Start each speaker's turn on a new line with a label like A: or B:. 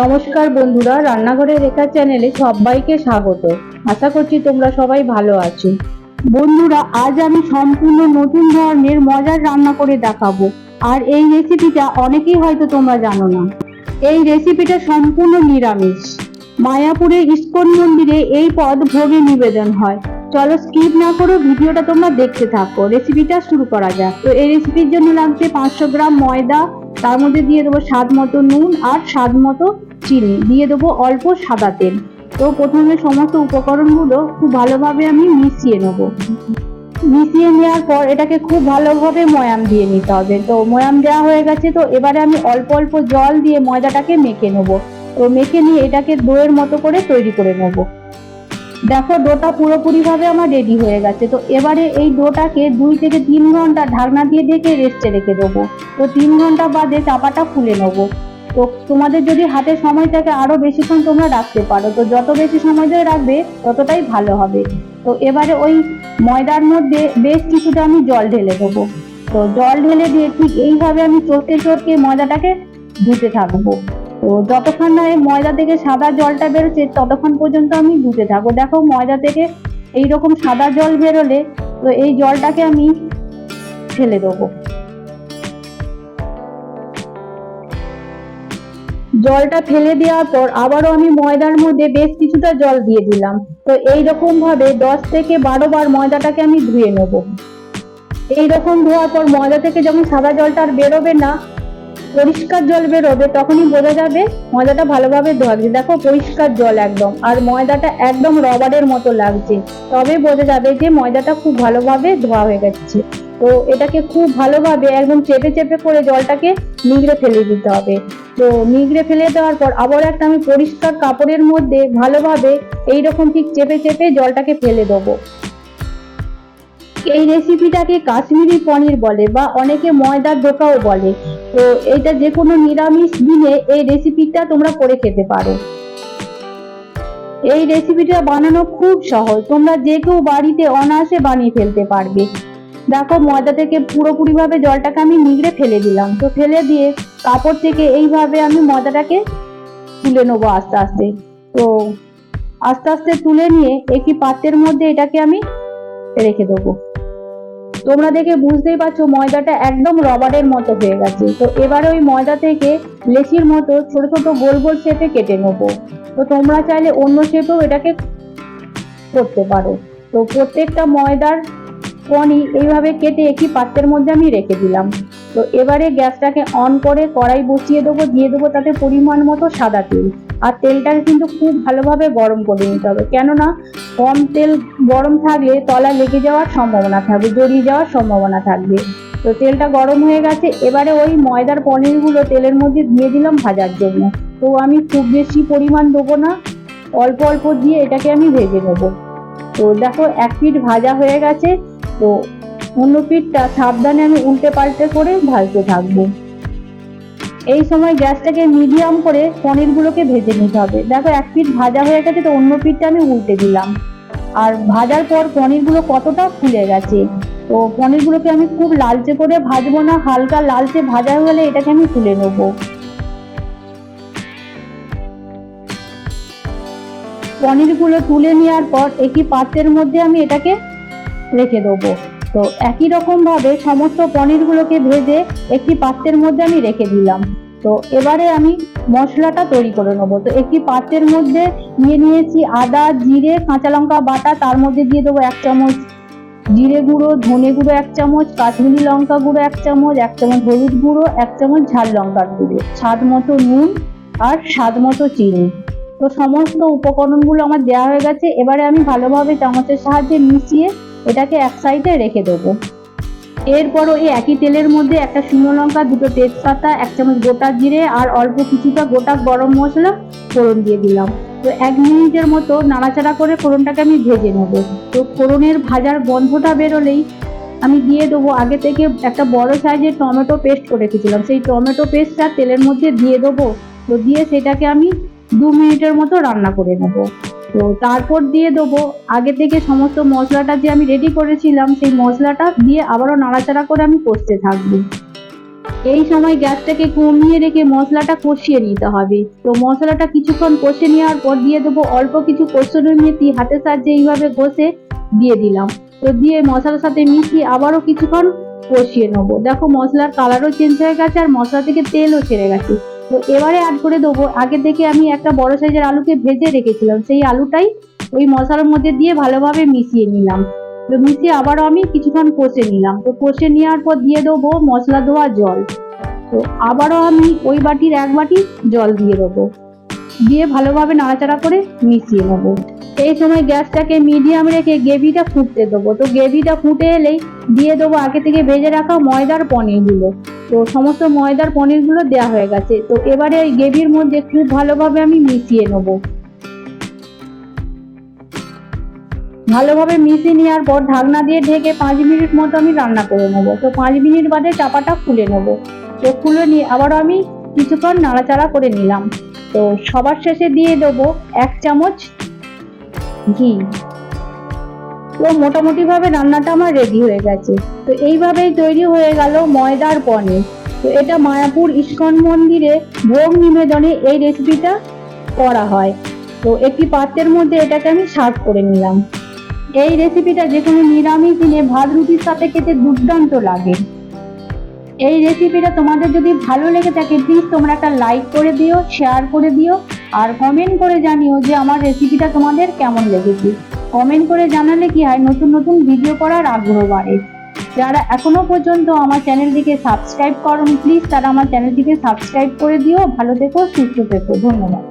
A: নমস্কার বন্ধুরা রান্নাঘরে রেখা চ্যানেলে সবাইকে স্বাগত। আশা করছি তোমরা সবাই ভালো আছো। বন্ধুরা, আজ আমি সম্পূর্ণ নতুন ধরনের মজার রান্না করে দেখাবো। আর এই রেসিপিটা অনেকেই হয়তো তোমরা জানো না। এই রেসিপিটা সম্পূর্ণ নিরামিষ। মায়াপুরের ইস্কন মন্দিরে এই পদ ভোগে নিবেদন হয়। চলো স্কিপ না করো ভিডিওটা তোমরা দেখতে থাকো। রেসিপিটা শুরু করা যাক। তো এই রেসিপির জন্য লাগছে পাঁচশো গ্রাম ময়দা। তার মধ্যে দিয়ে দেবো স্বাদ মতো নুন আর স্বাদ মতো চিনি, দিয়ে দেবো অল্প সাদা তেল। তো প্রথমে সমস্ত উপকরণগুলো খুব ভালোভাবে আমি মিশিয়ে নেব। মিশিয়ে নেওয়ার পর এটাকে খুব ভালোভাবে ময়াম দিয়ে নিতে হবে। তো ময়াম দেওয়া হয়ে গেছে, তো এবারে আমি অল্প অল্প জল দিয়ে ময়দাটাকে মেখে নেব। তো মেখে নিয়ে এটাকে দইয়ের মতো করে তৈরি করে নেব। দেখো, ডোটা পুরোপুরিভাবে আমার রেডি হয়ে গেছে। তো এবারে এই ডোটাকে দুই থেকে তিন ঘণ্টা ঢাকনা দিয়ে ঢেকে রেস্টে রেখে দেবো। তো তিন ঘণ্টা বাদে চাপাটা খুলে নেব। তো তোমাদের যদি হাতে সময় থাকে আরও বেশিক্ষণ তোমরা রাখতে পারো। তো যত বেশি সময় ধরে রাখবে, ততটাই ভালো হবে। তো এবারে ওই ময়দার মধ্যে বেশ কিছুটা আমি জল ঢেলে দেবো। তো জল ঢেলে দিয়ে ঠিক এইভাবে আমি চটকে চটকে ময়দাটাকে ধুতে থাকব। তো যতক্ষণ না এই ময়দা থেকে সাদা জলটা বেরোচ্ছে, ততক্ষণ পর্যন্ত আমি ধুতে থাকব। দেখো ময়দা থেকে এইরকম সাদা জল বেরোলে, তো এই জলটাকে আমি ঢেলে দেবো। জলটা ফেলে দেওয়ার পর আবারও আমি ময়দার মধ্যে বেশ কিছুটা জল দিয়ে দিলাম। তো এই রকম ভাবে দশ থেকে বারো বার ময়দাটাকে আমি ধুয়ে নেব। এই রকম ধোয়ার পর ময়দা থেকে যখন সাদা জলটা আর বেরোবে না, পরিষ্কার জল বেরোবে, তখনই বোঝা যাবে ময়দাটা ভালোভাবে ধোয়া গেছে। দেখো পরিষ্কার জল একদম, আর ময়দাটা একদম রবারের মতো লাগছে। তবে বোঝা যাবে যে ময়দাটা খুব ভালোভাবে ধোয়া হয়ে গেছে। তো এটাকে খুব ভালোভাবে একদম চেপে চেপে করে জলটাকে নিগড়ে ফেলে দিতে হবে। তো নিগড়ে ফেলে দেওয়ার পর আবার একটা আমি পরিষ্কার কাপড়ের মধ্যে ভালোভাবে এইরকম ঠিক চেপে চেপে জলটাকে ফেলে দেবো। এই রেসিপিটাকে কাশ্মীরি পনির বলে বা অনেকে ময়দার ধোকাও বলে। তো এটা যে কোনো নিরামিষ দিনে এই রেসিপিটা তোমরা করে খেতে পারো। এই রেসিপিটা বানানো খুব সহজ। তোমরা যে কেউ বাড়িতে অনায়াসে বানিয়ে ফেলতে পারবে। দেখো ময়দা থেকে পুরোপুরি ভাবে জলটাকে আমি নিগড়ে ফেলে দিলাম। তো ফেলে দিয়ে কাপড় থেকে এইভাবে আমি ময়দাটাকে তুলে নেব আস্তে আস্তে। তো আস্তে আস্তে তুলে নিয়ে একটি পাত্রের মধ্যে এটাকে আমি রেখে দেবো। তোমরা দেখে বুঝতেই পারছ, ময়দাটা একদম রবারের মতো হয়ে গেছে। তো এবার ওই ময়দা থেকে লেচির মতো ছোট ছোট গোল গোল শেপে কেটে নেব। তো তোমরা চাইলে অন্য শেপেও এটাকে করতে পারো। তো প্রত্যেকটা ময়দার পনি এইভাবে কেটে একটি পাত্রের মধ্যে আমি রেখে দিলাম। তো এবারে গ্যাসটাকে অন করে কড়াই বসিয়ে দেবো, দিয়ে দেবো তাতে পরিমাণ মতো সাদা তেল। আর তেলটাকে কিন্তু খুব ভালোভাবে গরম করে নিতে হবে। কেননা কম তেল গরম থাকলে তলা লেগে যাওয়ার সম্ভাবনা থাকবে, জড়িয়ে যাওয়ার সম্ভাবনা থাকবে। তো তেলটা গরম হয়ে গেছে, এবারে ওই ময়দার পনিরগুলো তেলের মধ্যে দিয়ে দিলাম ভাজার জন্য। তো আমি খুব বেশি পরিমাণ দেবো না, অল্প অল্প দিয়ে এটাকে আমি ভেজে নেব। তো দেখো, এক পিঠ ভাজা হয়ে গেছে। তো অন্য পিঠটা সাবধানে আমি উল্টে পাল্টে করে ভাজতে থাকব। এই সময় গ্যাসটাকে মিডিয়াম করে পনিরগুলোকে ভেজে নিতে হবে। দেখো, এক পিঠ ভাজা হয়ে গেছে তো অন্য পিঠটা আমি উল্টে দিলাম। আর ভাজার পর পনিরগুলো কতটা ফুলে গেছে, তো পনিরগুলোকে আমি খুব লালচে করে ভাজবো না, হালকা লালচে ভাজা হলে এটাকে আমি তুলে নেব। পনিরগুলো তুলে নেওয়ার পর একটি পাত্রের মধ্যে আমি এটাকে রেখে দেবো। তো একই রকম ভাবে সমস্ত পনিরগুলোকে ভেজে একটি পাত্রের মধ্যে আমি রেখে দিলাম। তো এবারে আমি মশলাটা তৈরি করে নেব। তো একটি পাত্রের মধ্যে নিয়ে নিয়েছি আদা, জিরে, কাঁচা লঙ্কা বাটা, তার মধ্যে দিয়ে দেবো এক চামচ জিরে গুঁড়ো, ধনে গুঁড়ো এক চামচ, কাশ্মীরি লঙ্কা গুঁড়ো এক চামচ এক চামচ হলুদ গুঁড়ো, এক চামচ ঝাল লঙ্কার গুঁড়ো, স্বাদ মতো নুন আর স্বাদ মতো চিনি। তো সমস্ত উপকরণগুলো আমার দেওয়া হয়ে গেছে। এবারে আমি ভালোভাবে চামচের সাহায্যে মিশিয়ে এটাকে এক সাইডে রেখে দেবো। এরপর ওই একই তেলের মধ্যে একটা শুকনো লঙ্কা, দুটো তেজপাতা, এক চামচ গোটা জিরে আর অল্প কিছুটা গোটা গরম মশলা ফোড়ন দিয়ে দিলাম। তো এক মিনিটের মতো নাড়াচাড়া করে ফোড়নটাকে আমি ভেজে নেব। তো ফোড়নের ভাজার গন্ধটা বেরোলেই আমি দিয়ে দেবো। আগে থেকে একটা বড় সাইজের টমেটো পেস্ট করে রেখেছিলাম। সেই টমেটো পেস্টটা তেলের মধ্যে দিয়ে দেবো। তো দিয়ে সেটাকে আমি দু মিনিটের মতো রান্না করে নেব। তো তারপর দিয়ে দেবো। আগে থেকে সমস্ত মশলাটা যে আমি রেডি করেছিলাম, সেই মশলাটা দিয়ে আবারও নাড়াচাড়া করে আমি কষতে থাকব। এই সময় গ্যাসটাকে কমিয়ে রেখে মশলাটা কষিয়ে নিতে হবে। তো মশলাটা কিছুক্ষণ কষে নেওয়ার পর দিয়ে দেবো অল্প কিছু কষুরি মেথি, হাতের সাহায্যে এইভাবে ঘষে দিয়ে দিলাম। তো দিয়ে মশলার সাথে মিশিয়ে আবারও কিছুক্ষণ কষিয়ে নেব। দেখো মশলার কালারও চেঞ্জ হয়ে গেছে আর মশলা থেকে তেলও ছেড়ে গেছে। তো এবারে অ্যাড করে দেবো। আগে থেকে আমি একটা বড় সাইজের আলুকে ভেজে রেখেছিলাম। সেই আলুটাই ওই মশলার মধ্যে দিয়ে ভালোভাবে মিশিয়ে নিলাম। তো মিশিয়ে আবারও আমি কিছুক্ষণ কষে নিলাম। তো কষে নেওয়ার পর দিয়ে দেবো মশলা দেওয়া জল। তো আবারও আমি ওই বাটির এক বাটি জল দিয়ে দেবো। দিয়ে ভালোভাবে নাড়াচাড়া করে মিশিয়ে নেব। এই সময় গ্যাসটাকে মিডিয়াম রেখে গ্রেভিটা ফুটতে দেবো। তো গ্রেভিটা ফুটে এলেই দিয়ে দেবো আগে থেকে ভেজে রাখা ময়দার পনিরগুলো। তো সমস্ত ময়দার পনিরগুলো দেওয়া হয়ে গেছে। তো এবারে এই গ্রেভির মধ্যে খুব ভালোভাবে আমি মিশিয়ে নেব। ভালোভাবে মিশিয়ে নেওয়ার পর ঢাকনা দিয়ে ঢেকে পাঁচ মিনিট মতো আমি রান্না করে নেব। তো পাঁচ মিনিট বাদে চাপাটা খুলে নেব। তো খুলে নিয়ে আবারও আমি কিছুক্ষণ নাড়াচাড়া করে নিলাম। তো সবার শেষে দিয়ে দেবো এক চামচ ঘি। তো মোটামুটি ভাবে রান্নাটা আমার রেডি হয়ে গেছে। তো এইভাবেই তৈরি হয়ে গেল ময়দার পনির। তো এটা মায়াপুর ইস্কন মন্দিরে ভোগ নিবেদনে এই রেসিপিটা করা হয়। তো একটি পাত্রের মধ্যে এটাকে আমি সার্ভ করে নিলাম। এই রেসিপিটা যে কোনো নিরামিষ দিনে ভাত রুটির সাথে খেতে দুর্দান্ত লাগে। এই রেসিপিটা তোমাদের যদি ভালো লেগে থাকে প্লিজ তোমরা একটা লাইক করে দিও শেয়ার করে দিও, আর কমেন্ট করে জানিও যে আমার রেসিপিটা তোমাদের কেমন লেগেছে। কমেন্ট করে জানালে কি হয় নতুন নতুন ভিডিও করার আগ্রহ বাড়ে? যারা এখনও পর্যন্ত আমার চ্যানেলটিকে সাবস্ক্রাইব করুন প্লিজ তারা আমার চ্যানেলটিকে সাবস্ক্রাইব করে দিও। ভালো থেকো, সুস্থ থেকো। ধন্যবাদ।